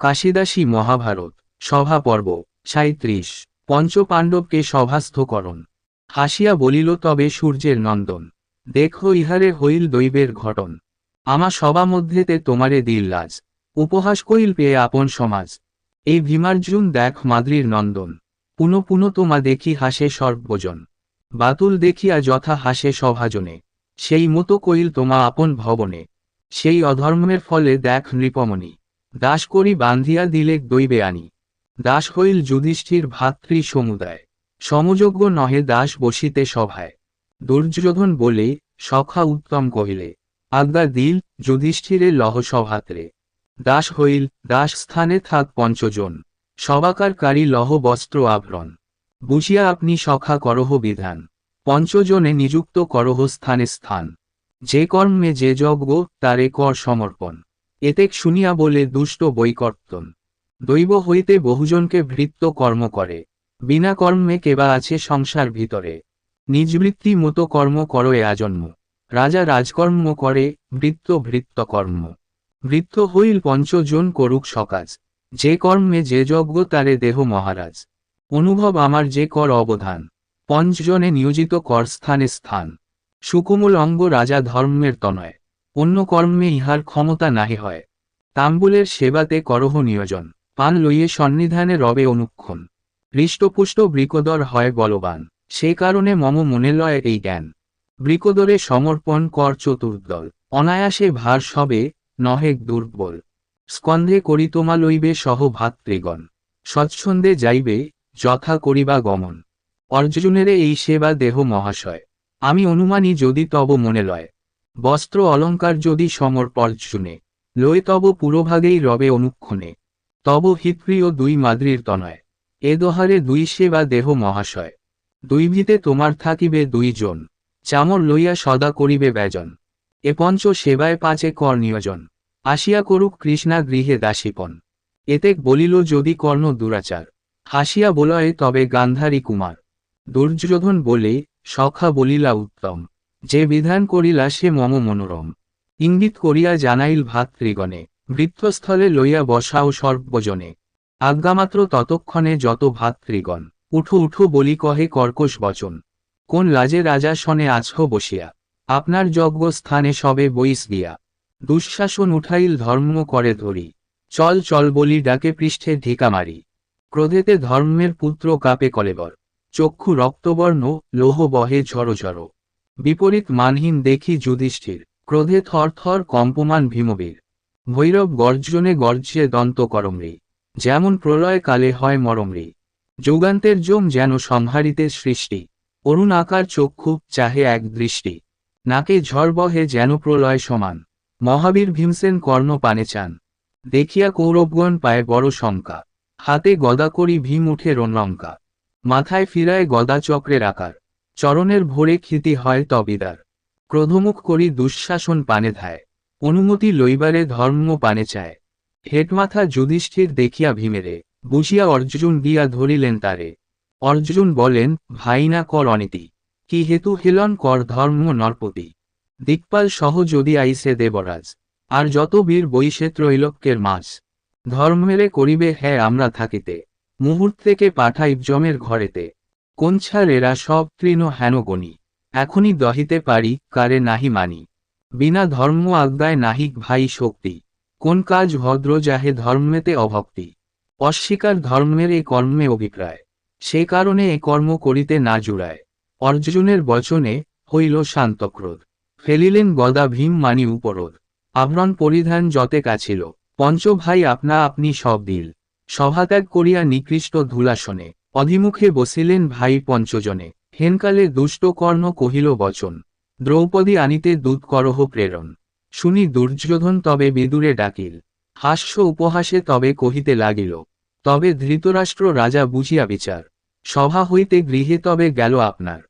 কাশিদাসী মহাভারত, সভা পর্ব সাঁত্রিশ পঞ্চপাণ্ডবকে সভাস্থকরণ হাসিয়া বলিল, তবে সূর্যের নন্দন, দেখো ইহারে হইল দৈবের ঘটন। আমা সভা মধ্যেতে তোমারে দিল লাজ, উপহাস কইল পেয়ে আপন সমাজ। এই ভীমার্জুন দেখ মাদ্রির নন্দন, পুন পুন তোমা দেখি হাসে সর্বজন। বাতুল দেখিয়া যথা হাসে সভাজনে, সেই মতো কইল তোমা আপন ভবনে। সেই অধর্মের ফলে দেখ নৃপমণি দাস করি বান্ধিয়া দিলে দৈবে আনি। দাস হইল যুধিষ্ঠির ভাতৃ সমুদায়। সমযোগ্য নহে দাস বসিতে সভায়। দুর্যোধন বলে, সখা উত্তম কহিলে, আজ্ঞা দিল যুধিষ্ঠিরে লহ সভাত্রে। দাস হইল, দাস স্থানে থাক পঞ্চজন। সবাকার কারী লহ বস্ত্র আভরণ। বুঝিয়া আপনি সখা করহ বিধান। পঞ্চজনে নিযুক্ত করহ স্থানে স্থান। যে কর্মে যে যজ্ঞ, তারে কর সমর্পণ। এতেক শুনিয়া বলে, দুষ্ট বৈকর্তন, দৈব হইতে বহুজনকে ভৃত্য কর্ম করে। বিনা কর্মে কেবা আছে সংসার ভিতরে। নিজবৃত্তি মতো কর্ম করো এ আজন্ম। রাজা রাজকর্ম করে বৃত্ত ভৃত্য কর্ম। বৃত্ত হইল পঞ্চজন করুক সকাজ। যে কর্মে যে যজ্ঞ তারে দেহ মহারাজ। অনুভব আমার যে কর অবধান। পঞ্চজনে নিয়োজিত কর স্থানে স্থান। সুকুমল অঙ্গ রাজা ধর্মের তনয়। অন্য কর্মে ইহার ক্ষমতা নাহি হয়। তাম্বুলের সেবাতে করহ নিয়োজন। পান লইয়ে সন্নিধানে রবে অনুক্ষণ। হৃষ্টপুষ্ট বৃকদর হয় বলবান। সে কারণে মম মনে লয় এই জ্ঞান। বৃকদরে সমর্পণ কর চতুর্দল। অনায়াসে ভার সবে নহেক দুর্বল। স্কন্ধে করি তোমা লইবে সহ ভাতৃগণ। স্বচ্ছন্দে যাইবে, যথা করিবা গমন। অর্জুনেরে এই সেবা দেহ মহাশয়। আমি অনুমানী যদি তব মনে লয় বস্ত্র অলঙ্কার যদি সমর্পর্জুনে লয় তব পুরোভাগেই রবে অনুক্ষণে। তব হিতপ্রিয় দুই মাদ্রির তনয়, এ দোহারে দুই সেবা দেহ মহাশয়। দুই ভিতে তোমার থাকিবে দুইজন চামর লইয়া সদা করিবে ব্যজন। এ পঞ্চ সেবায় পাঁচে কর নিয়োজন, আসিয়া করুক কৃষ্ণা গৃহে দাসীপন। এতেক বলিল যদি কর্ণ দুরাচার, হাসিয়া বলয়ে তবে গান্ধারী কুমার। দুর্যোধন বলে, সখা বলিলা উত্তম। যে বিধান করিলা সে মম মনোরম। ইঙ্গিত করিয়া জানাইল ভাতৃগণে, বৃত্তস্থলে লইয়া বসাও সর্বজনে। আজ্ঞামাত্র ততক্ষণে যত ভাতৃগণ, উঠু উঠু বলি কহে কর্কশ বচন। কোন লাজে রাজা শনে আছহ বসিয়া। আপনার যজ্ঞ স্থানে সবে বইস গিয়া। দুঃশাসন উঠাইল ধর্ম করে ধরি। চল চল বলি ডাকে পৃষ্ঠে ঢিকা মারি। ক্রোধেতে ধর্মের পুত্র কাপে কলেবর। চক্ষু রক্তবর্ণ, লোহ বহে ঝড়ো ঝড়ো বিপরীত মানহীন দেখি যুধিষ্ঠির, ক্রোধে থর থর কম্পমান ভীমবীর। ভৈরব গর্জনে গর্জে দন্ত করমরি, যেমন প্রলয় কালে হয় মরমরি। যুগান্তের জম যেন সংহারিতে সৃষ্টি, অরুণ আকার চক্ষু চাহে এক দৃষ্টি। নাকে ঝড় বহে যেন প্রলয় সমান, মহাবীর ভীমসেন কর্ণ পানে চান। দেখিয়া কৌরবগণ পায় বড় শঙ্কা, হাতে গদা করি ভীম উঠে রণলঙ্কা মাথায় ফিরায় গদা চক্রের আকার চরণের ভোরে ক্ষিতি হয় তবিদার। ক্রোধমুখ করি দুঃশাসন পানে ধায়। অনুমতি লইবারে ধর্ম পানে চায়। হেটমাথা যুধিষ্ঠির দেখিয়া ভীমেরে, বুঝিয়া অর্জুন গিয়া ধরিলেন তারে। অর্জুন বলেন ভাইনা কর অনীতি। কি হেতু হেলন কর ধর্ম নরপতি। দিকপাল সহ যদি আইসে দেবরাজ। আর যত বীর বৈশে ত্রৈলোক্যের মাছ ধর্মেরে করিবে হ্যাঁ আমরা থাকিতে। মুহূর্তেকে পাঠাই জমের ঘরেতে। কোনছার এরা সব তৃণ হেন গণি এখনই দহিতে পারি, কারে নাহি মানি। বিনা ধর্ম আজ্ঞায় নাহিক ভাই শক্তি। কোন কাজ ভদ্র যাহে ধর্মেতে অভক্তি। অস্বীকার ধর্মের এ কর্মে অভিপ্রায়। সে কারণে এ কর্ম করিতে না জুড়ায়। অর্জুনের বচনে হইল শান্তক্রোধ। ফেলিলেন গদা ভীম মানি উপরোধ। আভরণ পরিধান যতে কাছিল। পঞ্চ ভাই আপনা আপনি সব দিল। সভাত্যাগ করিয়া নিকৃষ্ট ধুলাসনে। অধিমুখে বসিলেন ভাই পঞ্চজনে। হেনকালে দুষ্ট কর্ণ কহিল, বচন, দ্রৌপদী আনিতে দূত করহ প্রেরণ। শুনি দুর্যোধন তবে বিদুরে ডাকিল। হাস্য উপহাসে তবে কহিতে লাগিল, তবে ধৃতরাষ্ট্র রাজা বুঝিয়া বিচার। সভা হইতে গৃহে তবে গেল আপনার।